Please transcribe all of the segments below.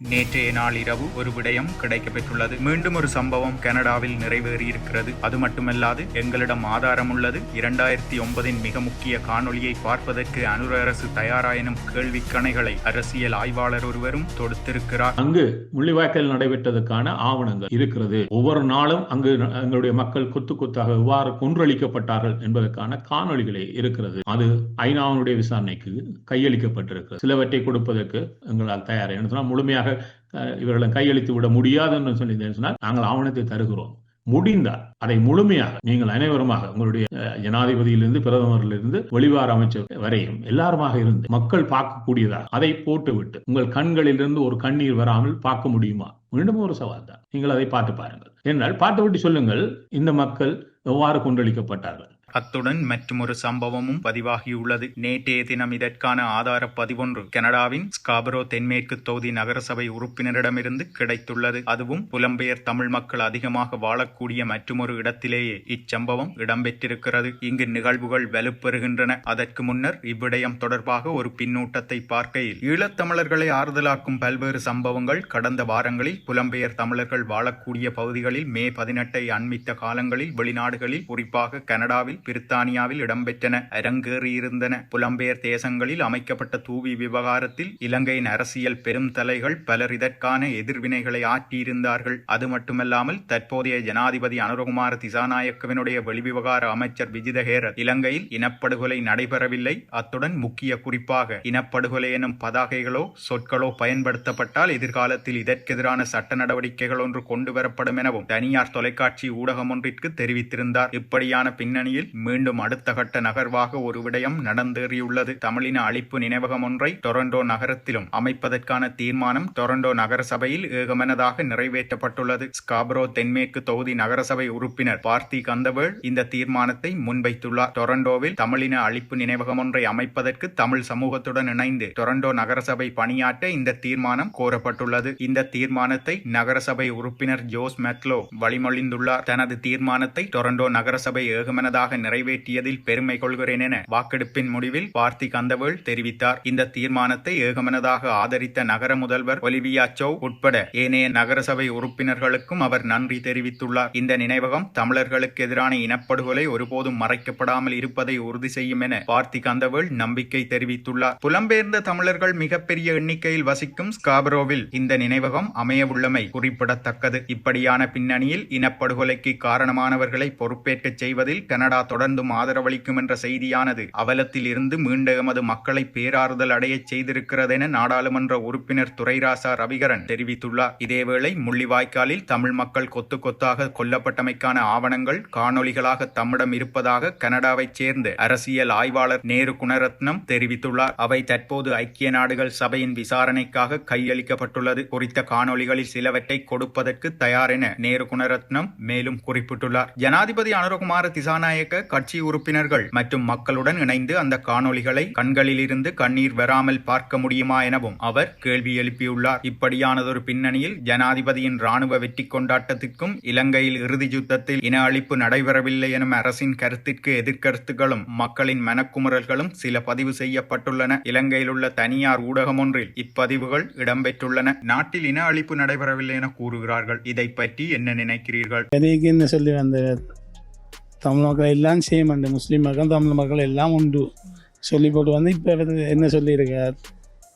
நேற்றைய நாள் இரவு ஒரு விடயம் கிடைக்கப்பெற்றுள்ளது. மீண்டும் ஒரு சம்பவம் கனடாவில் நிறைவேறியிருக்கிறது. அது மட்டுமல்லாது எங்களிடம் ஆதாரம் உள்ளது. இரண்டாயிரத்தி ஒன்பதின் மிக முக்கிய காணொளியை பார்ப்பதற்கு அனுர அரசு தயாரா எனும் கேள்விக்கணைகளை அரசியல் ஆய்வாளர் ஒருவரும் தொடுத்திருக்கிறார். அங்கு முள்ளிவாய்க்கால் நடைபெற்றதற்கான ஆவணங்கள் இருக்கிறது. ஒவ்வொரு நாளும் அங்கு எங்களுடைய மக்கள் கொத்து கொத்தாக எவ்வாறு கொன்றளிக்கப்பட்டார்கள் என்பதற்கான காணொளிகளே இருக்கிறது. அது ஐநாவினுடைய விசாரணைக்கு கையளிக்கப்பட்டிருக்கிறது. சிலவற்றை கொடுப்பதற்கு எங்களால் தயார் முழுமையாக உடனடியாக இவர்களை கையளித்து விட முடியாது என்று சொல்லி சொன்னால் நாங்கள் ஆவணத்தை தருகிறோம். முடிந்தால் அதை முழுமையாக நீங்கள் அனைவருமாக உங்களுடைய ஜனாதிபதியிலிருந்து பிரதமரிலிருந்து வெளிவார அமைச்சர் வரையும் எல்லாருமாக இருந்து மக்கள் பார்க்கக்கூடியதாக அதை போட்டுவிட்டு உங்கள் கண்களிலிருந்து ஒரு கண்ணீர் வராமல் பார்க்க முடியுமா? மீண்டும் ஒரு சவால் தான். நீங்கள் அதை பார்த்து பாருங்கள். என்றால் பார்த்துவிட்டு சொல்லுங்கள் இந்த மக்கள் எவ்வாறு கொன்றளிக்கப்பட்டார்கள் அத்துடன் மற்றுமொரு சம்பவமும் பதிவாகியுள்ளது. நேற்றைய தினம் இதற்கான ஆதார பதிவொன்று கனடாவின் ஸ்காபரோ தென்மேற்கு தொகுதி நகரசபை உறுப்பினரிடமிருந்து கிடைத்துள்ளது. அதுவும் புலம்பெயர் தமிழ் மக்கள் அதிகமாக வாழக்கூடிய மற்றுமொரு இடத்திலேயே இச்சம்பவம் இடம்பெற்றிருக்கிறது. இங்கு நிகழ்வுகள் வலுப்பெறுகின்றன. அதற்கு முன்னர் இவ்விடயம் தொடர்பாக ஒரு பின்னூட்டத்தை பார்க்கையில் ஈழத்தமிழர்களை ஆறுதலாக்கும் பல்வேறு சம்பவங்கள் கடந்த வாரங்களில் புலம்பெயர் தமிழர்கள் வாழக்கூடிய பகுதிகளில் மே பதினெட்டை அண்மித்த காலங்களில் வெளிநாடுகளில் குறிப்பாக கனடாவில் பிரித்தானியாவில் இடம்பெற்றன. அரங்கேறியிருந்தன. புலம்பெயர் தேசங்களில் அமைக்கப்பட்ட தூவி விவகாரத்தில் இலங்கையின் அரசியல் பெரும் தலைகள் பலர் இதற்கான எதிர்வினைகளை ஆற்றியிருந்தார்கள். அது மட்டுமல்லாமல் தற்போதைய ஜனாதிபதி அனுரகுமார திசாநாயக்கவினுடைய வெளிவிவகார அமைச்சர் விஜிதஹேர இலங்கையில் இனப்படுகொலை நடைபெறவில்லை. அத்துடன் முக்கிய குறிப்பாக இனப்படுகொலை எனும் பதாகைகளோ சொற்களோ பயன்படுத்தப்பட்டால் எதிர்காலத்தில் இதற்கெதிரான சட்ட நடவடிக்கைகள் ஒன்று கொண்டுவரப்படும் எனவும் தனியார் தொலைக்காட்சி ஊடகம் ஒன்றிற்கு தெரிவித்திருந்தார். இப்படியான பின்னணியில் மீண்டும் அடுத்த கட்ட நகர்வாக ஒரு விடயம் நடந்தேறியுள்ளது. தமிழின அழிப்பு நினைவகம் ஒன்றை டொரண்டோ நகரத்திலும் அமைப்பதற்கான தீர்மானம் டொரண்டோ நகரசபையில் ஏகமனதாக நிறைவேற்றப்பட்டுள்ளது. ஸ்காப்ரோ தென்மேற்கு தொகுதி நகரசபை உறுப்பினர் பார்த்தி கந்தவேள் இந்த தீர்மானத்தை முன்வைத்துள்ளார். டொரண்டோவில் தமிழின அழிப்பு நினைவகம் ஒன்றை அமைப்பதற்கு தமிழ் சமூகத்துடன் இணைந்து டொரண்டோ நகரசபை பணியாற்ற இந்த தீர்மானம் கோரப்பட்டுள்ளது. இந்த தீர்மானத்தை நகரசபை உறுப்பினர் ஜோஸ் மெத்லோ வழிமொழிந்துள்ளார். தனது தீர்மானத்தை டொரண்டோ நகரசபை ஏகமனதாக நிறைவேற்றியதில் பெருமை கொள்கிறேன் என வாக்கெடுப்பின் முடிவில் பார்த்தி கந்தவேள் தெரிவித்தார். இந்த தீர்மானத்தை ஏகமனதாக ஆதரித்த நகர முதல்வர் ஒலிவியா சௌ உட்பட ஏனைய நகரசபை உறுப்பினர்களுக்கும் அவர் நன்றி தெரிவித்துள்ளார். இந்த நினைவகம் தமிழர்களுக்கு எதிரான இனப்படுகொலை ஒருபோதும் மறைக்கப்படாமல் இருப்பதை உறுதி செய்யும் என பார்த்தி கந்தவேள் நம்பிக்கை தெரிவித்துள்ளார். புலம்பெயர்ந்த தமிழர்கள் மிகப்பெரிய எண்ணிக்கையில் வசிக்கும் ஸ்காபரோவில் இந்த நினைவகம் அமையவுள்ளமை குறிப்பிடத்தக்கது. இப்படியான பின்னணியில் இனப்படுகொலைக்கு காரணமானவர்களை பொறுப்பேற்க செய்வதில் கனடா தொடர்ந்தும் ஆதரவளிக்கும் என்ற செய்தியானது. அவலத்தில் இருந்து மீண்ட எமது மக்களை பேராறுதல் அடையச் செய்திருக்கிறதென நாடாளுமன்ற உறுப்பினர் துரைராசா ரவிகரன் தெரிவித்துள்ளார். இதேவேளை முள்ளிவாய்க்காலில் தமிழ் மக்கள் கொத்து கொத்தாக கொல்லப்பட்டமைக்கான ஆவணங்கள் காணொலிகளாக தம்மிடம் இருப்பதாக கனடாவைச் சேர்ந்த அரசியல் ஆய்வாளர் நேரு குணரத்னம் தெரிவித்துள்ளார். அவை தற்போது ஐக்கிய நாடுகள் சபையின் விசாரணைக்காக கையளிக்கப்பட்டுள்ளது. குறித்த காணொளிகளில் சிலவற்றை கொடுப்பதற்கு தயார் என நேரு குணரத்னம் மேலும் குறிப்பிட்டுள்ளார். ஜனாதிபதி அனுரகுமார திசாநாயக்க கட்சி உறுப்பினர்கள் மற்றும் மக்களுடன் இணைந்து அந்த காணொளிகளை கண்களிலிருந்து கண்ணீர் வராமல் பார்க்க முடியுமா எனவும் அவர் கேள்வி எழுப்பியுள்ளார். இப்படியானதொரு பின்னணியில் ஜனாதிபதியின் ராணுவ வெற்றி கொண்டாட்டத்திற்கும் இலங்கையில் இறுதி யுத்தத்தில் இன அழிப்பு நடைபெறவில்லை எனும் அரசின் கருத்திற்கு எதிர்கருத்துகளும் மக்களின் மனக்குமுறல்களும் சில பதிவு செய்யப்பட்டுள்ளன. இலங்கையில் உள்ள தனியார் ஊடகம் ஒன்றில் இப்பதிவுகள் இடம்பெற்றுள்ளன. நாட்டில் இன அழிப்பு நடைபெறவில்லை என கூறுகிறார்கள். இதை பற்றி என்ன நினைக்கிறீர்கள்? என்ன சொல்லி வந்த தமிழ் மக்கள் எல்லாம் சேம் அந்த முஸ்லீம் மக்கள் தமிழ் மக்கள் எல்லாம் உண்டு. சொல்லி போட்டு வந்து இப்போ என்ன சொல்லியிருக்கார்?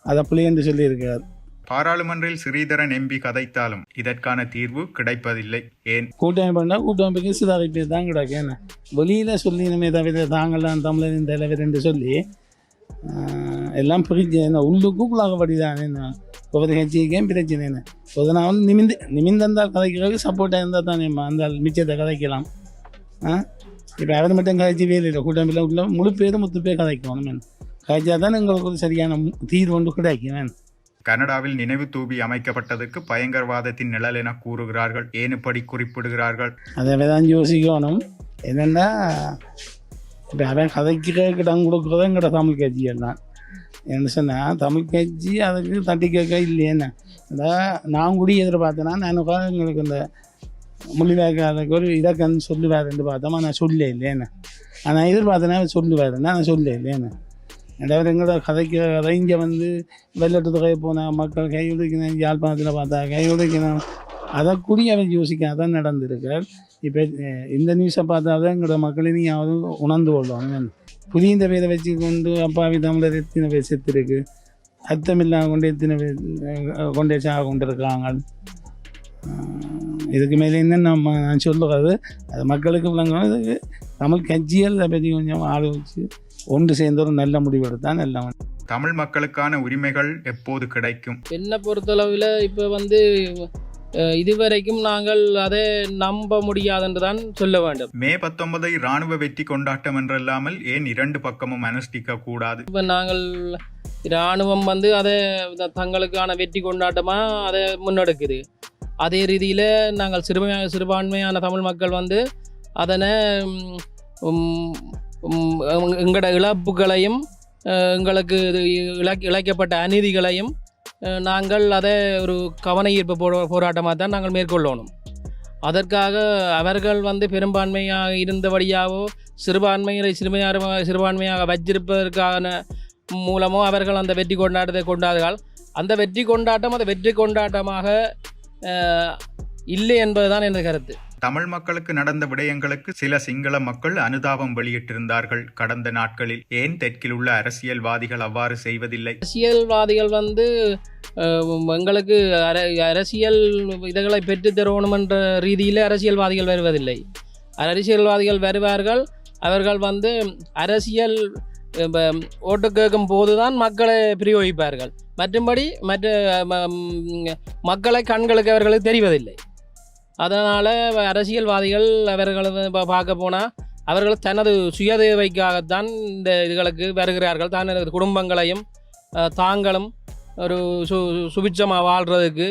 அதை பிள்ளை என்று சொல்லியிருக்கார். பாராளுமன்றில் ஸ்ரீதரன் எம்பி கதைத்தாலும் இதற்கான தீர்வு கிடைப்பதில்லை. ஏன்? கூட்டணி பண்ணால் கூட்டமைப்புக்கு சிதாரிப்பு தான் கிடக்கு என்ன? வெளியில் சொல்லினமே தவிர தாங்களாம் தமிழரின் தலைவர் என்று சொல்லி எல்லாம் பிரிச்சு என்ன உள்ளுக்குள்ளாகப்படி தான் என்ன? ஒவ்வொரு கட்சிக்கும் பிரச்சனை என்ன? ஒரு நாள் நிமிந்து நிமிந்தந்தால் கதைக்கிறதுக்கு சப்போர்ட்டாக இருந்தால் தானே அந்த மிச்சத்தை கதைக்கலாம். ஆ? இப்போ அவர் மட்டும் கதைச்சி வேலை இல்லை கூட்டமைப்பில் உள்ள முழு பேரும் முத்து பேர் கதைக்கணும் கதைச்சா தான் எங்களுக்கு ஒரு சரியான தீர்வு ஒன்று கிடைக்கும் கனடாவில் நினைவு தூபி அமைக்கப்பட்டதற்கு பயங்கரவாதத்தின் நிழல் என கூறுகிறார்கள் ஏன் இப்படி குறிப்பிடுகிறார்கள் அதை தான் யோசிக்கணும் என்னென்னா இப்போ அவன் கதைக்கிறதுக்கு இடம் கொடுக்குறதும் எங்கட தமிழ் கட்சிகள் தான் என்ன சொன்னால் தமிழ் கட்சி அதுக்கு தட்டி கேட்க இல்லையேன்னு அதான் நான் கூட எதிர்பார்த்தேன்னா நான் எங்களுக்கு இந்த மொழிவாய்க்காலுக்கு ஒரு இலக்கன்னு சொல்லுவாருன்னு பார்த்தோம். நான் சொல்ல இல்லையேன்னு ஆனால் எதிர்பார்த்தேன்னா சொல்லுவார். நான் சொல்ல இல்லையேன்னு ரெண்டாவது எங்களோட கதைக்கு கதை இங்கே வந்து வெள்ளட்டு தொகை போனால் மக்கள் கை கையொடுக்கணும் யாழ்ப்பாணத்தில் பார்த்தா கை கையொடுக்கணும் அதை கூடி அவன் யோசிக்க தான் நடந்திருக்கார் இப்போ இந்த நியூஸை பார்த்தா தான் எங்களோட மக்களை நீங்கள் உணர்ந்து கொள்வாங்க. புதிய இந்த பேரை வச்சு கொண்டு அப்பாவி தமிழர் எத்தனை பேர் செத்துருக்கு? அர்த்தமில்லாம கொண்டு எத்தனை பேர் கொண்டே சாக கொண்டிருக்காங்க இதுக்கு மேலே என்ன நம்ம நான் சொல்லுறது அது மக்களுக்கு விளங்கணும். இதுக்கு தமிழ் கட்சிகள் அதை பற்றி கொஞ்சம் ஆலோசித்து ஒன்று சேர்ந்து ஒரு நல்ல முடிவு எடுத்தால் நல்ல தமிழ் மக்களுக்கான உரிமைகள் எப்போது கிடைக்கும்? என்னை பொறுத்தளவில் இப்போ வந்து இதுவரைக்கும் நாங்கள் அதை நம்ப முடியாதென்று தான் சொல்ல வேண்டும். மே பத்தொன்பதை ராணுவ வெற்றி கொண்டாட்டம் என்றல்லாமல் ஏன் இரண்டு பக்கமும் அனுஷ்டிக்க கூடாது? இப்போ நாங்கள் இராணுவம் வந்து அதை தங்களுக்கான வெற்றி கொண்டாட்டமாக அதை முன்னெடுக்குது. அதே ரீதியில் நாங்கள் சிறுபான்மை சிறுபான்மையான தமிழ் மக்கள் வந்து அதனை எங்களோட இழப்புகளையும் எங்களுக்கு இது இழக் இழைக்கப்பட்ட அநீதிகளையும் நாங்கள் அதை ஒரு கவன ஈர்ப்பு போ போராட்டமாக தான் நாங்கள் மேற்கொள்ளணும். அதற்காக அவர்கள் வந்து பெரும்பான்மையாக இருந்தபடியாவோ சிறுபான்மையை சிறுமையாக சிறுபான்மையாக வச்சிருப்பதற்கான மூலமோ அவர்கள் அந்த வெற்றி கொண்டாட்டத்தை கொண்டாடுகள் அந்த வெற்றி கொண்டாட்டம் அந்த வெற்றி கொண்டாட்டமாக இல்லை என்பதுதான் எனது கருத்து. தமிழ் மக்களுக்கு நடந்த விடயங்களுக்கு சில சிங்கள மக்கள் அனுதாபம் வெளியிட்டிருந்தார்கள். கடந்த நாட்களில் ஏன் தெற்கில் உள்ள அரசியல்வாதிகள் அவ்வாறு செய்வதில்லை? அரசியல்வாதிகள் வந்து எங்களுக்கு அர அரசியல் இதுகளை பெற்று தரணும் என்ற ரீதியில் அரசியல்வாதிகள் வருவதில்லை. அரசியல்வாதிகள் வருவார்கள். அவர்கள் வந்து அரசியல் ஓட்டு கேட்கும் போதுதான் மக்களை பிரயோகிப்பார்கள். மற்றும்படி மற்ற மக்களை கண்களுக்கு அவர்களுக்கு தெரிவதில்லை. அதனால் அரசியல்வாதிகள் அவர்கள் பார்க்க போனால் அவர்கள் தனது சுயதேவைக்காகத்தான் இந்த இதுகளுக்கு வருகிறார்கள். தனது குடும்பங்களையும் தாங்களும் ஒரு சு சுபிட்சமாக வாழ்கிறதுக்கு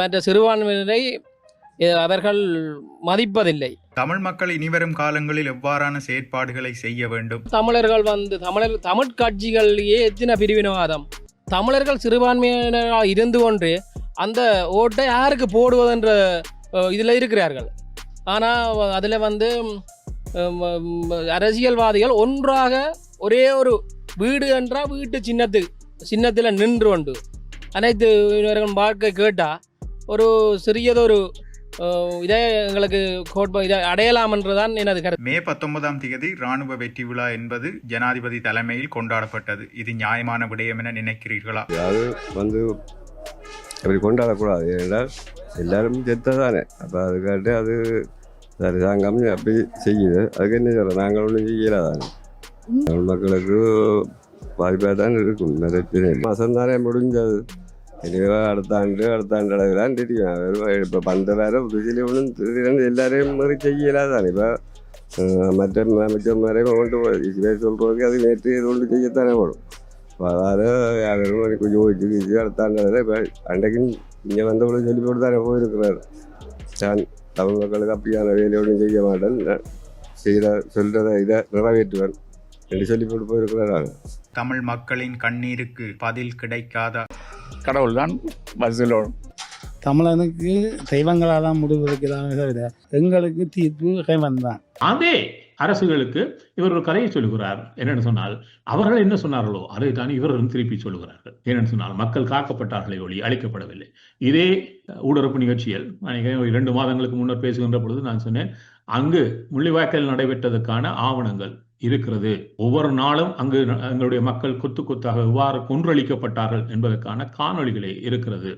மற்ற சிறுபான்மையினரை அவர்கள் மதிப்பதில்லை. தமிழ் மக்கள் இனிவரும் காலங்களில் எவ்வாறான செயற்பாடுகளை செய்ய வேண்டும்? தமிழர்கள் வந்து தமிழர் தமிழ் கட்சிகளிலேயே எத்தனை பிரிவினவாதம்? தமிழர்கள் சிறுபான்மையினராக இருந்து கொண்டு அந்த ஓட்டை யாருக்கு போடுவதென்ற இதில் இருக்கிறார்கள். ஆனால் அதில் வந்து அரசியல்வாதிகள் ஒன்றாக ஒரே ஒரு வீடு என்றால் வீட்டு சின்னத்து சின்னத்தில் நின்று கொண்டு அனைத்து இவர்கள் வாழ்க்கை கேட்டால் ஒரு சிறியதொரு இதே எங்களுக்கு கோட்பா இதை அடையலாம் என்றுதான் எனது கருத்து. மே பத்தொன்பதாம் தேதி ராணுவ வெற்றி விழா என்பது ஜனாதிபதி தலைமையில் கொண்டாடப்பட்டது. இது நியாயமான விடயம் என நினைக்கிறீர்களா? அது வந்து அப்படி கொண்டாடக்கூடாது. ஏனென்றால் எல்லாரும் செத்த தானே அப்போ அதுக்காட்டு அது அரசாங்கம் அப்படி செய்யுது. அதுக்கு என்ன சொல்கிறோம் நாங்கள் ஒன்றும் செய்யல தானே தமிழ் மக்களுக்கு பாதிப்பாக தான் இருக்கும். பிரச்சனை மாதம் தானே முடிஞ்சது. இனிமே அடுத்த ஆண்டு அடுத்த ஆண்டு அளவுலாம் தெரியும் வெறும் இப்போ பந்த வேற புதுசில் ஒன்றும் திடீரென்று எல்லாரையும் மாதிரி செய்யல தானே இப்போ மற்ற அமைச்சர்மாரையும் கொண்டு போய் சொல்கிறதுக்கு அது நேற்று இது ஒன்று செய்யத்தானே போடும் അപ്പോൾ അതായത് അവരും എനിക്ക് ചോദിച്ചു ചോദിച്ചു അടുത്താണ്ടത് ഇപ്പം അണ്ടെങ്കിൽ ഇങ്ങനെ വന്നവള് ചൊല്ലി കൊടുത്താനே போயிருக்கிறார் நான் தமிழ் மக்களுக்கு அப்படியான வேலை ஒன்றும் செய்ய மாட்டேன் நான் செய்த சொல்றதை சொல்லி போட்டு போயிருக்கிறார். தமிழ் மக்களின் கண்ணீருக்கு பதில் கிடைக்காதா? கடவுள் தான் பதிலோடும் தமிழனுக்கு தெய்வங்களால் தான் முடிவு இருக்கிறாங்க தவிர எங்களுக்கு தீர்ப்பு இறைவன் தான். அதே அரசுகளுக்கு இவர் ஒரு கதையை சொல்லுகிறார். என்னன்னு சொன்னால் அவர்கள் என்ன சொன்னார்களோ அதை தான் இவர்களும் திருப்பி சொல்லுகிறார்கள். என்னன்னு சொன்னால் மக்கள் காக்கப்பட்டார்களே ஒளி அழிக்கப்படவில்லை. இதே ஊடரப்பு நிகழ்ச்சியில் இரண்டு மாதங்களுக்கு முன்னர் பேசுகின்ற பொழுது நான் சொன்னேன் அங்கு முள்ளிவாய்க்கால் நடைபெற்றதற்கான ஆவணங்கள் இருக்கிறது. ஒவ்வொரு நாளும் அங்கு எங்களுடைய மக்கள் கொத்து கொத்தாக எவ்வாறு கொன்றளிக்கப்பட்டார்கள் என்பதற்கான காணொளிகளே இருக்கிறது.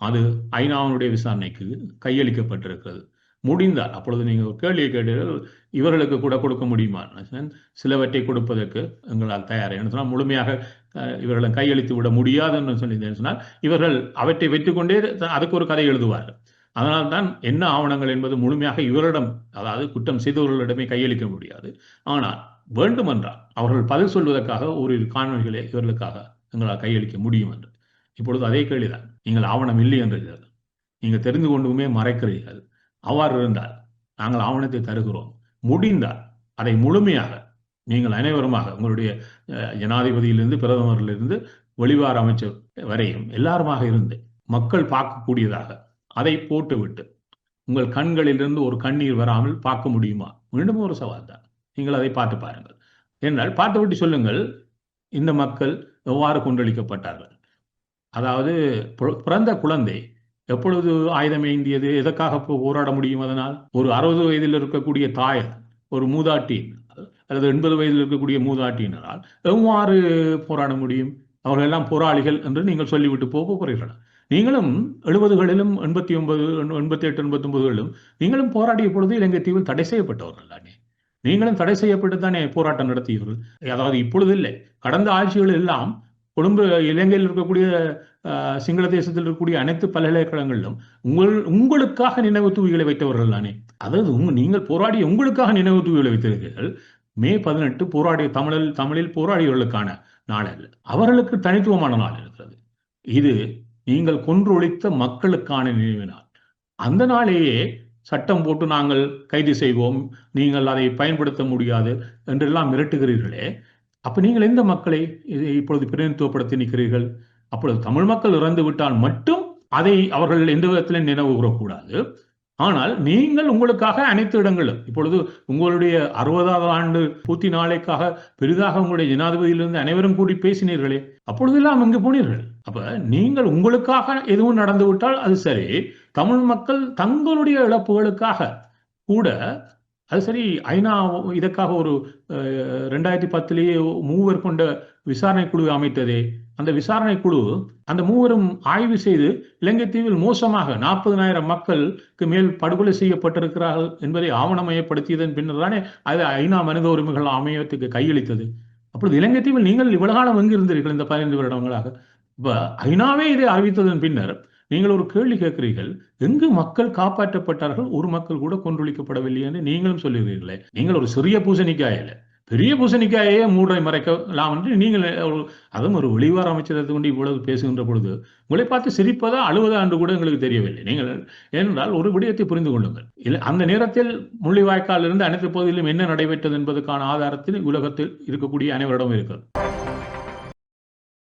அது ஐநாவுடைய விசாரணைக்கு கையளிக்கப்பட்டிருக்கிறது. முடிந்தால் அப்பொழுது நீங்கள் ஒரு கேள்வியை கேட்டீர்கள் இவர்களுக்கு கூட கொடுக்க முடியுமா? சிலவற்றை கொடுப்பதற்கு எங்களால் தயார். என்று சொன்னால் முழுமையாக இவர்களை கையளித்து விட முடியாதுன்னு சொல்லி சொன்னால் இவர்கள் அவற்றை வைத்துக்கொண்டே அதுக்கு ஒரு கதை எழுதுவார்கள். அதனால்தான் என்ன ஆவணங்கள் என்பது முழுமையாக இவரிடம் அதாவது குற்றம் செய்தவர்களிடமே கையளிக்க முடியாது. ஆனால் வேண்டுமென்றால் அவர்கள் பதில் சொல்வதற்காக ஒரு காணொலிகளை இவர்களுக்காக எங்களால் கையளிக்க முடியும் என்று. இப்பொழுது அதே கேள்விதான். நீங்கள் ஆவணம் இல்லை என்றீர்கள். நீங்கள் தெரிந்து கொண்டுமே மறைக்கிறீர்கள். அவ்வாறு இருந்தால் நாங்கள் ஆவணத்தை தருகிறோம். முடிந்தால் அதை முழுமையாக நீங்கள் அனைவருமாக உங்களுடைய ஜனாதிபதியிலிருந்து பிரதமரிலிருந்து வெளிவார அமைச்சர் வரையும் எல்லாருமாக இருந்து மக்கள் பார்க்கக்கூடியதாக அதை போட்டுவிட்டு உங்கள் கண்களிலிருந்து ஒரு கண்ணீர் வராமல் பார்க்க முடியுமா? மீண்டும் ஒரு சவால் தான். நீங்கள் அதை பார்த்து பாருங்கள். என்றால் பார்த்துவிட்டு சொல்லுங்கள் இந்த மக்கள் எவ்வாறு கொண்டளிக்கப்பட்டார்கள் அதாவது பிறந்த குழந்தை எப்பொழுது ஆயுதம் ஏந்தியது? எதற்காக போ- போராட முடியும் அதனால்? ஒரு அறுபது வயதில் இருக்கக்கூடிய தாயார் ஒரு மூதாட்டியினால் அல்லது எண்பது வயதில் இருக்கக்கூடிய மூதாட்டியினரால் எவ்வாறு போராட முடியும்? அவர்கள் எல்லாம் போராளிகள் என்று நீங்கள் சொல்லிவிட்டு போக போகிறீர்கள்? நீங்களும் எழுபதுகளிலும் எண்பத்தி ஒன்பது எண்பத்தி எட்டு எண்பத்தி ஒன்பதுகளிலும் நீங்களும் போராடிய பொழுது இலங்கை தீவில் தடை செய்யப்பட்டவர்கள் தானே. நீங்களும் தடை செய்யப்பட்டு தானே போராட்டம் நடத்தியவர்கள். அதாவது இப்பொழுது இல்லை. கடந்த ஆட்சிகள் எல்லாம் கொழும்பு இலங்கையில் இருக்கக்கூடிய சிங்கள தேசத்தில் இருக்கக்கூடிய அனைத்து பல்கலைக்கழகங்களிலும் உங்கள் உங்களுக்காக நினைவு தூவிகளை வைத்தவர்கள் தானே. அதாவது நீங்கள் போராடிய உங்களுக்காக நினைவு தூவிகளை வைத்திருக்கிறீர்கள் மே பதினெட்டு போராடிய தமிழில் தமிழில் போராடியவர்களுக்கான நாள் அல்ல. அவர்களுக்கு தனித்துவமான நாள் இருக்கிறது. இது நீங்கள் கொன்றொழித்த மக்களுக்கான நினைவு நாள் அந்த நாளையே சட்டம் போட்டு நாங்கள் கைது செய்வோம். நீங்கள் அதை பயன்படுத்த முடியாது என்றெல்லாம் மிரட்டுகிறீர்களே. அப்ப நீங்கள் எந்த மக்களை இப்பொழுது பிரதிநிதித்துவப்படுத்தி நிற்கிறீர்கள்? அப்பொழுது தமிழ் மக்கள் இறந்து விட்டால் மட்டும் அதை அவர்கள் எந்த விதத்திலும் நினைவு கூறக்கூடாது ஆனால் நீங்கள் உங்களுக்காக அனைத்து இடங்களும் இப்பொழுது உங்களுடைய அறுபதாவது ஆண்டு பூத்தி நாளைக்காக பெரிதாக உங்களுடைய ஜனாதிபதியிலிருந்து அனைவரும் கூடி பேசினீர்களே. அப்பொழுதெல்லாம் அங்கு போனீர்கள். அப்ப நீங்கள் உங்களுக்காக எதுவும் நடந்து விட்டால் அது சரி. தமிழ் மக்கள் தங்களுடைய இழப்புகளுக்காக கூட அது சரி ஐநா இதற்காக ஒரு ரெண்டாயிரத்தி பத்திலேயே மூவர் கொண்ட விசாரணை குழு அமைத்ததே. அந்த விசாரணை குழு அந்த மூவரும் ஆய்வு செய்து இலங்கை தீவில் மோசமாக நாற்பதனாயிரம் மக்களுக்கு மேல் படுகொலை செய்யப்பட்டிருக்கிறார்கள் என்பதை ஆவணமயப்படுத்தியதன் பின்னர் தானே அது ஐநா மனித உரிமைகள் அமையத்துக்கு கையளித்தது. அப்பொழுது இலங்கை தீவில் நீங்கள் இவ்வளவு காலம் எங்கு இருந்தீர்கள் இந்த பதினைந்து வருடங்களாக? இப்போ ஐநாவே இதை அறிவித்ததன் பின்னர் நீங்கள் ஒரு கேள்வி கேட்கிறீர்கள் எங்கு மக்கள் காப்பாற்றப்பட்டார்கள் ஒரு மக்கள் கூட கொன்றொழிக்கப்படவில்லை என்று நீங்களும் சொல்லுகிறீர்களே. நீங்கள் ஒரு சிறிய பூசணிக்காயில பெரிய பூசணிக்காயே மூடை மறைக்கலாம் என்று நீங்கள் அதுவும் ஒரு வெளிவார அமைச்சரத்தை கொண்டு இவ்வளவு பேசுகின்ற பொழுது உங்களை பார்த்து சிரிப்பதா அழுவதா என்று கூட எங்களுக்கு தெரியவில்லை. நீங்கள் ஏனென்றால் ஒரு விடயத்தை புரிந்து கொள்ளுங்கள். இல்லை அந்த நேரத்தில் முள்ளிவாய்க்கால் இருந்து அனைத்து பகுதியிலும் என்ன நடைபெற்றது என்பதற்கான ஆதாரத்தில் உலகத்தில் இருக்கக்கூடிய அனைவரிடம் இருக்கிறது.